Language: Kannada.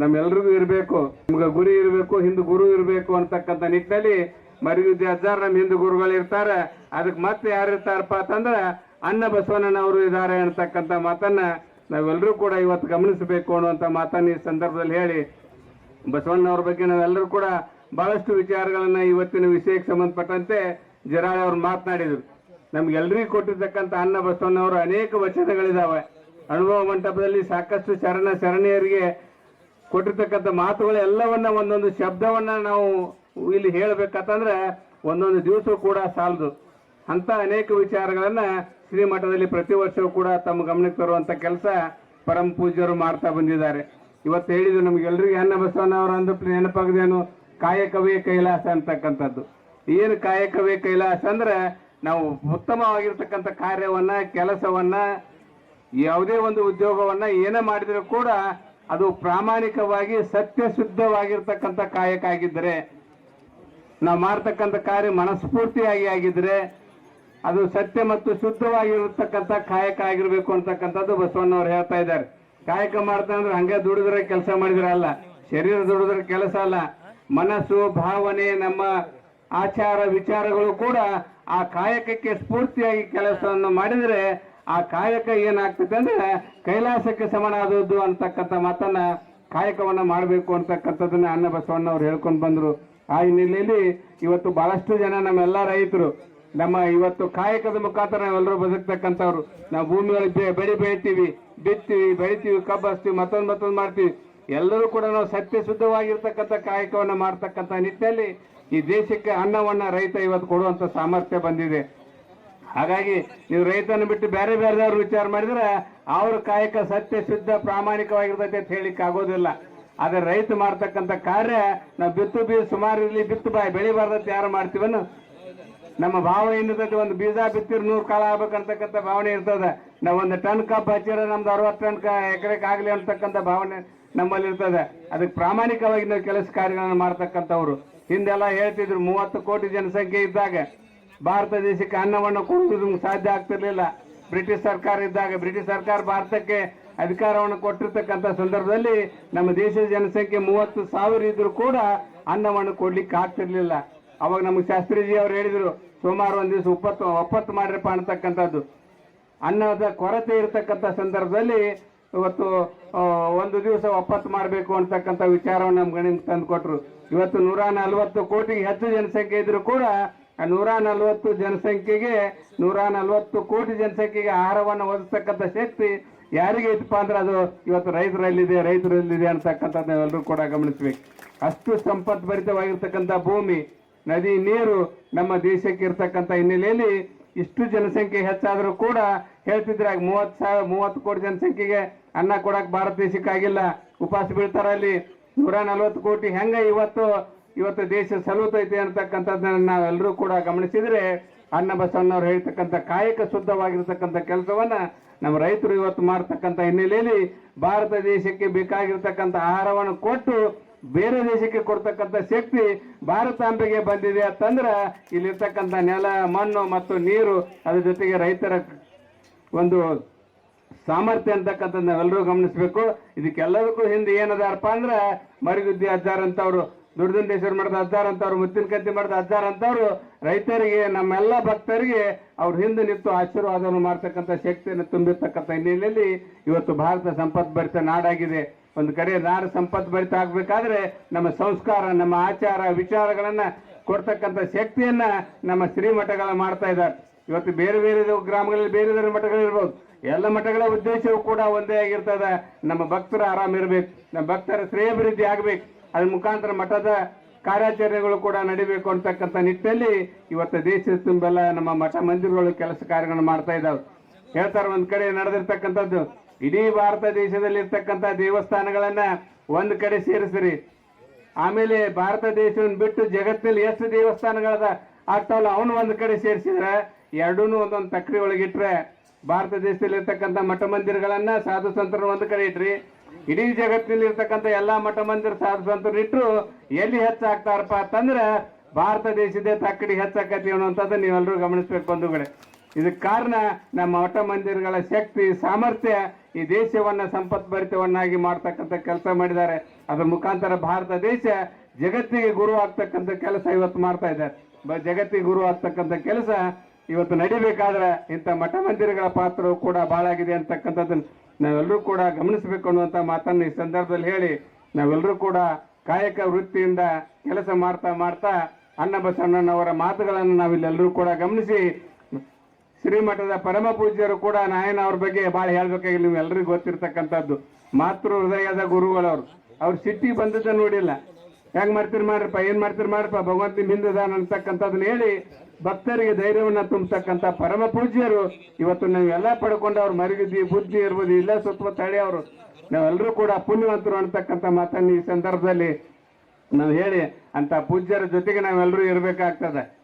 ನಮ್ಮೆಲ್ರಿಗೂ ಇರಬೇಕು, ನಮ್ಗೆ ಗುರಿ ಇರಬೇಕು, ಹಿಂದೆ ಗುರು ಇರಬೇಕು ಅಂತಕ್ಕಂಥ ನಿಟ್ಟಿನಲ್ಲಿ ಮರಿಯುದ್ದಿ ಅಜ್ಜಾರ್ ನಮ್ಮ ಹಿಂದೂ ಗುರುಗಳು ಇರ್ತಾರೆ. ಅದಕ್ಕೆ ಮತ್ತೆ ಯಾರು ಇರ್ತಾರಪ್ಪ ಅಂತಂದ್ರೆ ಅನ್ನ ಬಸವಣ್ಣನವರು ಇದ್ದಾರೆ ಅಂತಕ್ಕಂಥ ಮಾತನ್ನ ನಾವೆಲ್ಲರೂ ಕೂಡ ಇವತ್ತು ಗಮನಿಸಬೇಕು ಅನ್ನುವಂಥ ಮಾತನ್ನ ಈ ಸಂದರ್ಭದಲ್ಲಿ ಹೇಳಿ ಬಸವಣ್ಣವ್ರ ಬಗ್ಗೆ ನಾವೆಲ್ಲರೂ ಕೂಡ ಬಹಳಷ್ಟು ವಿಚಾರಗಳನ್ನು ಇವತ್ತಿನ ವಿಷಯಕ್ಕೆ ಸಂಬಂಧಪಟ್ಟಂತೆ ಜರಾಳ್ ಅವರು ಮಾತನಾಡಿದರು. ನಮಗೆಲ್ಲರಿಗೂ ಕೊಟ್ಟಿರ್ತಕ್ಕಂಥ ಅನ್ನ ಬಸವಣ್ಣವರು ಅನೇಕ ವಚನಗಳಿದಾವೆ. ಅನುಭವ ಮಂಟಪದಲ್ಲಿ ಸಾಕಷ್ಟು ಶರಣ ಶರಣೆಯರಿಗೆ ಕೊಟ್ಟಿರ್ತಕ್ಕಂಥ ಮಾತುಗಳು ಎಲ್ಲವನ್ನ ಒಂದೊಂದು ಶಬ್ದವನ್ನ ನಾವು ಇಲ್ಲಿ ಹೇಳಬೇಕಂತಂದ್ರೆ ಒಂದೊಂದು ದಿವಸ ಕೂಡ ಸಾಲದು. ಅಂತ ಅನೇಕ ವಿಚಾರಗಳನ್ನ ಶ್ರೀಮಠದಲ್ಲಿ ಪ್ರತಿ ವರ್ಷವೂ ಕೂಡ ತಮ್ಮ ಗಮನಕ್ಕೆ ತರುವಂತ ಕೆಲಸ ಪರಮ ಪೂಜ್ಯರು ಮಾಡ್ತಾ ಬಂದಿದ್ದಾರೆ. ಇವತ್ತು ಹೇಳಿದ್ರು ನಮಗೆಲ್ಲರಿಗೂ ಅನ್ನ ಬಸವಣ್ಣವರ ಅಂದ್ರೆ ನೆನಪಾಗದೇನು? ಕಾಯಕವೇ ಕೈಲಾಸ ಅಂತಕ್ಕಂಥದ್ದು. ಏನು ಕಾಯಕವೇ ಕೈಲಾಸ ಅಂದ್ರೆ ನಾವು ಉತ್ತಮವಾಗಿರ್ತಕ್ಕಂಥ ಕಾರ್ಯವನ್ನ, ಕೆಲಸವನ್ನ, ಯಾವುದೇ ಒಂದು ಉದ್ಯೋಗವನ್ನ ಏನೇ ಮಾಡಿದರೂ ಕೂಡ ಅದು ಪ್ರಾಮಾಣಿಕವಾಗಿ ಸತ್ಯ ಶುದ್ಧವಾಗಿರ್ತಕ್ಕಂಥ ಕಾಯಕ ಆಗಿದ್ದರೆ, ನಾವು ಮಾಡ್ತಕ್ಕಂಥ ಕಾರ್ಯ ಮನಸ್ಫೂರ್ತಿಯಾಗಿ ಆಗಿದ್ರೆ ಅದು ಸತ್ಯ ಮತ್ತು ಶುದ್ಧವಾಗಿರತಕ್ಕಂಥ ಕಾಯಕ ಆಗಿರಬೇಕು ಅಂತಕ್ಕಂಥದ್ದು ಬಸವಣ್ಣವ್ರು ಹೇಳ್ತಾ ಇದ್ದಾರೆ. ಕಾಯಕ ಮಾಡ್ತಾ ಅಂದ್ರೆ ಹಂಗೆ ದುಡಿದ್ರೆ ಕೆಲಸ ಮಾಡಿದ್ರೆ ಅಲ್ಲ, ಶರೀರ ದುಡಿದ್ರೆ ಕೆಲಸ ಅಲ್ಲ. ಮನಸ್ಸು, ಭಾವನೆ, ನಮ್ಮ ಆಚಾರ ವಿಚಾರಗಳು ಕೂಡ ಆ ಕಾಯಕಕ್ಕೆ ಸ್ಫೂರ್ತಿಯಾಗಿ ಕೆಲಸವನ್ನು ಮಾಡಿದ್ರೆ ಆ ಕಾಯಕ ಏನಾಗ್ತದೆ ಅಂದ್ರೆ ಕೈಲಾಸಕ್ಕೆ ಸಮನಾದದ್ದು ಅಂತಕ್ಕಂಥ ಮಾತನ್ನ ಕಾಯಕವನ್ನ ಮಾಡಬೇಕು ಅಂತಕ್ಕಂಥದ್ದನ್ನ ಅನ್ನ ಬಸವಣ್ಣವ್ರು ಹೇಳ್ಕೊಂಡು ಬಂದ್ರು. ಆ ಹಿನ್ನೆಲೆಯಲ್ಲಿ ಇವತ್ತು ಬಹಳಷ್ಟು ಜನ ನಮ್ಮೆಲ್ಲ ರೈತರು, ನಮ್ಮ ಇವತ್ತು ಕಾಯಕದ ಮುಖಾಂತರ ನಾವೆಲ್ಲರೂ ಬದುಕ್ತಕ್ಕಂಥವ್ರು. ನಾವು ಭೂಮಿ ಒಳಗೆ ಬೆ- ಬೆಳೆ ಬೆಳಿತೀವಿ, ಬಿತ್ತೀವಿ, ಬೆಳಿತೀವಿ ಕಬ್ಬು ಹಚ್ತೀವಿ ಮತ್ತೊಂದು ಮತ್ತೊಂದು ಮಾಡ್ತೀವಿ. ಎಲ್ಲರೂ ಕೂಡ ನಾವು ಸತ್ಯ ಶುದ್ಧವಾಗಿರ್ತಕ್ಕಂಥ ಕಾಯಕವನ್ನು ಮಾಡ್ತಕ್ಕಂಥ ನಿಟ್ಟಿನಲ್ಲಿ ಈ ದೇಶಕ್ಕೆ ಅನ್ನವನ್ನ ರೈತ ಇವತ್ತು ಕೊಡುವಂತ ಸಾಮರ್ಥ್ಯ ಬಂದಿದೆ. ಹಾಗಾಗಿ ನೀವು ರೈತನ ಬಿಟ್ಟು ಬೇರೆ ಬೇರೆದವ್ರು ವಿಚಾರ ಮಾಡಿದ್ರೆ ಅವ್ರ ಕಾಯಕ ಸತ್ಯ, ಶುದ್ಧ, ಪ್ರಾಮಾಣಿಕವಾಗಿರ್ತೈತೆ ಅಂತ ಹೇಳಿಕ್ ಆಗೋದಿಲ್ಲ. ಆದ್ರೆ ರೈತ ಮಾಡ್ತಕ್ಕಂಥ ಕಾರ್ಯ ನಾವು ಬಿತ್ತು ಬೀಜ ಸುಮಾರು ಇರಲಿ ಬಿತ್ತು ಬಾಯ್ ಬೆಳಿಬಾರ್ದತ್ ಯಾರು ಮಾಡ್ತೀವನು? ನಮ್ಮ ಭಾವನೆ ಏನಿರ್ತೈತೆ ಒಂದು ಬೀಜ ಬಿತ್ತಿರ್ ನೂರು ಕಾಲ ಆಗ್ಬೇಕಂತಕ್ಕಂಥ ಭಾವನೆ ಇರ್ತದೆ. ನಾವು ಒಂದು ಟನ್ ಕಪ್ ಹಚ್ಚಿರ ನಮ್ದು ಅರವತ್ತು ಟನ್ ಕ ಎಕರೆಗೆ ಆಗಲಿ ಅಂತಕ್ಕಂಥ ಭಾವನೆ ನಮ್ಮಲ್ಲಿ ಇರ್ತದೆ. ಅದಕ್ಕೆ ಪ್ರಾಮಾಣಿಕವಾಗಿ ನಾವು ಕೆಲಸ ಕಾರ್ಯಗಳನ್ನು ಮಾಡ್ತಕ್ಕಂಥವ್ರು. ಹಿಂದೆಲ್ಲ ಹೇಳ್ತಿದ್ರು, ಮೂವತ್ತು ಕೋಟಿ ಜನಸಂಖ್ಯೆ ಇದ್ದಾಗ ಭಾರತ ದೇಶಕ್ಕೆ ಅನ್ನವನ್ನು ಕೊಡುವುದು ನಮ್ಗೆ ಸಾಧ್ಯ ಆಗ್ತಿರ್ಲಿಲ್ಲ. ಬ್ರಿಟಿಷ್ ಸರ್ಕಾರ ಇದ್ದಾಗ ಬ್ರಿಟಿಷ್ ಸರ್ಕಾರ ಭಾರತಕ್ಕೆ ಅಧಿಕಾರವನ್ನು ಕೊಟ್ಟಿರ್ತಕ್ಕಂಥ ಸಂದರ್ಭದಲ್ಲಿ ನಮ್ಮ ದೇಶದ ಜನಸಂಖ್ಯೆ ಮೂವತ್ತು ಸಾವಿರ ಇದ್ರು ಕೂಡ ಅನ್ನವನ್ನು ಕೊಡ್ಲಿಕ್ಕೆ ಆಗ್ತಿರ್ಲಿಲ್ಲ. ಅವಾಗ ನಮಗೆ ಶಾಸ್ತ್ರೀಜಿ ಅವರು ಹೇಳಿದರು ಸುಮಾರು ಒಂದು ದಿವಸ ಒಪ್ಪತ್ತು ಒಪ್ಪತ್ತು ಮಾಡ್ರಪ್ಪ ಅಂತಕ್ಕಂಥದ್ದು ಅನ್ನದ ಕೊರತೆ ಇರತಕ್ಕಂಥ ಸಂದರ್ಭದಲ್ಲಿ ಇವತ್ತು ಒಂದು ದಿವಸ ಒಪ್ಪತ್ತು ಮಾಡಬೇಕು ಅಂತಕ್ಕಂಥ ವಿಚಾರವನ್ನು ನಮ್ಮ ಗಣಿಗೆ ತಂದು ಕೊಟ್ರು. ಇವತ್ತು ನೂರ ನಲವತ್ತು ಕೋಟಿಗೆ ಹೆಚ್ಚು ಜನಸಂಖ್ಯೆ ಇದ್ದರೂ ಕೂಡ ನೂರ ನಲವತ್ತು ಜನಸಂಖ್ಯೆಗೆ, ನೂರ ನಲವತ್ತು ಕೋಟಿ ಜನಸಂಖ್ಯೆಗೆ ಆಹಾರವನ್ನು ಒದಗಿಸ್ತಕ್ಕಂಥ ಶಕ್ತಿ ಯಾರಿಗೆ ಇತ್ತಪ್ಪ ಅಂದ್ರೆ ಅದು ಇವತ್ತು ರೈತರಲ್ಲಿದೆ ರೈತರಲ್ಲಿದೆ ಅಂತಕ್ಕಂಥದ್ದು ನಾವೆಲ್ಲರೂ ಕೂಡ ಗಮನಿಸ್ಬೇಕು. ಅಷ್ಟು ಸಂಪತ್ ಭರಿತವಾಗಿರ್ತಕ್ಕಂಥ ಭೂಮಿ, ನದಿ, ನೀರು ನಮ್ಮ ದೇಶಕ್ಕೆ ಇರ್ತಕ್ಕಂಥ ಹಿನ್ನೆಲೆಯಲ್ಲಿ ಇಷ್ಟು ಜನಸಂಖ್ಯೆ ಹೆಚ್ಚಾದರೂ ಕೂಡ ಹೇಳ್ತಿದ್ರೆ ಮೂವತ್ತು ಸಾವಿರ, ಮೂವತ್ತು ಕೋಟಿ ಜನಸಂಖ್ಯೆಗೆ ಅನ್ನ ಕೊಡಕ್ಕೆ ಭಾರತ ದೇಶಕ್ಕಾಗಿಲ್ಲ. ಉಪವಾಸ ಬೀಳ್ತಾರ ಅಲ್ಲಿ ನೂರ ನಲವತ್ತು ಕೋಟಿ ಹೆಂಗೆ ಇವತ್ತು ಇವತ್ತು ದೇಶ ಸಲುತೈತೆ ಅಂತಕ್ಕಂಥದ್ದನ್ನು ನಾವೆಲ್ಲರೂ ಕೂಡ ಗಮನಿಸಿದರೆ ಅನ್ನ ಬಸವಣ್ಣವ್ರು ಹೇಳ್ತಕ್ಕಂಥ ಕಾಯಕ ಶುದ್ಧವಾಗಿರ್ತಕ್ಕಂಥ ಕೆಲಸವನ್ನ ನಮ್ಮ ರೈತರು ಇವತ್ತು ಮಾಡ್ತಕ್ಕಂಥ ಹಿನ್ನೆಲೆಯಲ್ಲಿ ಭಾರತ ದೇಶಕ್ಕೆ ಬೇಕಾಗಿರ್ತಕ್ಕಂಥ ಆಹಾರವನ್ನು ಕೊಟ್ಟು ಬೇರೆ ದೇಶಕ್ಕೆ ಕೊಡ್ತಕ್ಕಂಥ ಶಕ್ತಿ ಭಾರತಾಂಬೆಗೆ ಬಂದಿದೆ ಅಂತಂದ್ರ ಇಲ್ಲಿರ್ತಕ್ಕಂಥ ನೆಲ, ಮಣ್ಣು ಮತ್ತು ನೀರು ಅದ್ರ ಜೊತೆಗೆ ರೈತರ ಒಂದು ಸಾಮರ್ಥ್ಯ ಅಂತಕ್ಕಂಥದ್ದು ನಾವೆಲ್ಲರೂ ಗಮನಿಸಬೇಕು. ಇದಕ್ಕೆಲ್ಲದಕ್ಕೂ ಹಿಂದೆ ಏನದಾರಪ್ಪ ಅಂದ್ರೆ ಮರಿಗುದ್ದಿ ಅಜ್ಜಾರ್ ಅಂತವ್ರು ದುರ್ದಂಡೇಶ್ವರ ಮಠದ ಅಜ್ಜಾರ್ ಅಂತವ್ರು, ಮುತ್ತಿನ ಕತ್ತಿ ಮಠದ ಅಜ್ಜಾರ್ ಅಂತವ್ರು, ರೈತರಿಗೆ, ನಮ್ಮೆಲ್ಲ ಭಕ್ತರಿಗೆ ಅವ್ರ ಹಿಂದೆ ನಿಂತು ಆಶೀರ್ವಾದವನ್ನು ಮಾಡ್ತಕ್ಕಂಥ ಶಕ್ತಿಯನ್ನು ತುಂಬಿರ್ತಕ್ಕಂಥ ಹಿನ್ನೆಲೆಯಲ್ಲಿ ಇವತ್ತು ಭಾರತ ಸಂಪತ್ ಭರಿತ ನಾಡಾಗಿದೆ. ಒಂದು ಕಡೆ ನಾಡು ಸಂಪತ್ ಭರಿತ ಆಗ್ಬೇಕಾದ್ರೆ ನಮ್ಮ ಸಂಸ್ಕಾರ, ನಮ್ಮ ಆಚಾರ, ವಿಚಾರಗಳನ್ನು ಕೊಡ್ತಕ್ಕಂಥ ಶಕ್ತಿಯನ್ನ ನಮ್ಮ ಶ್ರೀಮಠಗಳ ಮಾಡ್ತಾ ಇದ್ದಾರೆ. ಇವತ್ತು ಬೇರೆ ಬೇರೆ ಗ್ರಾಮಗಳಲ್ಲಿ ಬೇರೆ ಬೇರೆ ಮಠಗಳಿರ್ಬೋದು. ಎಲ್ಲ ಮಠಗಳ ಉದ್ದೇಶವೂ ಕೂಡ ಒಂದೇ ಆಗಿರ್ತದೆ. ನಮ್ಮ ಭಕ್ತರು ಆರಾಮಿರ್ಬೇಕು ನಮ್ಮ ಭಕ್ತರ ಶ್ರೇಯಭಿವೃದ್ಧಿ ಆಗ್ಬೇಕು. ಅದ್ರ ಮುಖಾಂತರ ಮಠದ ಕಾರ್ಯಾಚರಣೆಗಳು ಕೂಡ ನಡಿಬೇಕು ಅಂತಕ್ಕಂಥ ನಿಟ್ಟಿನಲ್ಲಿ ಇವತ್ತು ದೇಶದ ತುಂಬೆಲ್ಲ ನಮ್ಮ ಮಠ ಮಂದಿರಗಳು ಕೆಲಸ ಕಾರ್ಯಗಳನ್ನು ಮಾಡ್ತಾ ಇದ್ದಾವೆ. ಹೇಳ್ತಾರೆ ಒಂದ್ ಕಡೆ ನಡೆದಿರ್ತಕ್ಕಂಥದ್ದು, ಇಡೀ ಭಾರತ ದೇಶದಲ್ಲಿ ಇರ್ತಕ್ಕಂಥ ದೇವಸ್ಥಾನಗಳನ್ನ ಒಂದ್ ಕಡೆ ಸೇರಿಸ್ರಿ. ಆಮೇಲೆ ಭಾರತ ದೇಶವನ್ನು ಬಿಟ್ಟು ಜಗತ್ತಿನಲ್ಲಿ ಎಷ್ಟು ದೇವಸ್ಥಾನಗಳದ ಆಗ್ತಾವಲ್ಲ, ಅವನು ಒಂದ್ ಕಡೆ ಸೇರಿಸಿದ್ರೆ ಎರಡೂ ಒಂದೊಂದು ತಕ್ರಿ ಒಳಗಿಟ್ರೆ ಭಾರತ ದೇಶದಲ್ಲಿ ಇರ್ತಕ್ಕಂಥ ಮಠ ಮಂದಿರಗಳನ್ನ ಸಾಧು ಸಂತರ ಒಂದ್ ಕಡೆ ಇಟ್ರಿ. ಇಡೀ ಜಗತ್ತಿನಲ್ಲಿ ಇರ್ತಕ್ಕಂಥ ಎಲ್ಲಾ ಮಠ ಮಂದಿರ ಸಾಧು ಇಟ್ಟರು ಎಲ್ಲಿ ಹೆಚ್ಚಾಗ್ತಾರಪ್ಪ ಅಂತಂದ್ರೆ ಭಾರತ ದೇಶದೇ ತಕ್ಕಡಿ ಹೆಚ್ಚಾಕತಿ ಅನ್ನುವಂಥದ್ದು ನೀವೆಲ್ಲರೂ ಗಮನಿಸ್ಬೇಕು ಬಂಧುಗಳೇ. ಇದಕ್ಕೆ ಕಾರಣ ನಮ್ಮ ಮಠ ಮಂದಿರಗಳ ಶಕ್ತಿ, ಸಾಮರ್ಥ್ಯ ಈ ದೇಶವನ್ನ ಸಂಪತ್ಭರಿತವನ್ನಾಗಿ ಮಾಡ್ತಕ್ಕಂಥ ಕೆಲಸ ಮಾಡಿದ್ದಾರೆ. ಅದ್ರ ಮುಖಾಂತರ ಭಾರತ ದೇಶ ಜಗತ್ತಿಗೆ ಗುರು ಆಗ್ತಕ್ಕಂಥ ಕೆಲಸ ಇವತ್ತು ಮಾಡ್ತಾ ಇದ್ದಾರೆ ಜಗತ್ತಿಗೆ ಗುರು ಆಗ್ತಕ್ಕಂಥ ಕೆಲಸ ಇವತ್ತು ನಡಿಬೇಕಾದ್ರೆ ಇಂಥ ಮಠ ಮಂದಿರಗಳ ಪಾತ್ರವು ಕೂಡ ಬಹಳ ಆಗಿದೆ ಅಂತಕ್ಕಂಥದ್ದನ್ನ ನಾವೆಲ್ಲರೂ ಕೂಡ ಗಮನಿಸಬೇಕು ಅನ್ನುವಂಥ ಮಾತನ್ನು ಈ ಸಂದರ್ಭದಲ್ಲಿ ಹೇಳಿ ನಾವೆಲ್ಲರೂ ಕೂಡ ಕಾಯಕ ವೃತ್ತಿಯಿಂದ ಕೆಲಸ ಮಾಡ್ತಾ ಮಾಡ್ತಾ ಅನ್ನ ಬಸವಣ್ಣನವರ ಮಾತುಗಳನ್ನು ನಾವಿಲ್ಲೆಲ್ಲರೂ ಕೂಡ ಗಮನಿಸಿ ಶ್ರೀಮಠದ ಪರಮ ಪೂಜ್ಯರು ಕೂಡ ನಾಯನ ಅವ್ರ ಬಗ್ಗೆ ಭಾಳ ಹೇಳ್ಬೇಕಾಗಿ ನೀವು ಎಲ್ರಿಗೂ ಗೊತ್ತಿರ್ತಕ್ಕಂಥದ್ದು. ಮಾತೃ ಹೃದಯದ ಗುರುಗಳವರು. ಅವ್ರು ಸಿಟ್ಟಿ ಬಂದದ್ದ ನೋಡಿಲ್ಲ. ಹೆಂಗ್ ಮಾಡ್ತೀರಿ ಮಾಡ್ರಪ್ಪ, ಏನ್ ಮಾಡ್ತೀರಿ ಮಾಡ್ರಪ್ಪ ಭಗವಂತ ನಿಮ್ಮ ಹಿಂದದಾನ ಅಂತಕ್ಕಂಥದ್ದನ್ನ ಹೇಳಿ ಭಕ್ತರಿಗೆ ಧೈರ್ಯವನ್ನ ತುಂಬತಕ್ಕಂಥ ಪರಮ ಪೂಜ್ಯರು. ಇವತ್ತು ನಾವೆಲ್ಲ ಪಡ್ಕೊಂಡು ಅವ್ರು ಮರಗಿದ್ದಿ ಬುದ್ಧಿ ಇರ್ಬೋದು, ಇಲ್ಲ ಸುತ್ತ ತಳಿ ಅವರು. ನಾವೆಲ್ಲರೂ ಕೂಡ ಪುಣ್ಯವಂತರು ಅಂತಕ್ಕಂಥ ಮಾತನ್ನು ಈ ಸಂದರ್ಭದಲ್ಲಿ ನಾವು ಹೇಳಿ ಅಂತ ಪೂಜ್ಯರ ಜೊತೆಗೆ ನಾವೆಲ್ಲರೂ ಇರಬೇಕಾಗ್ತದೆ.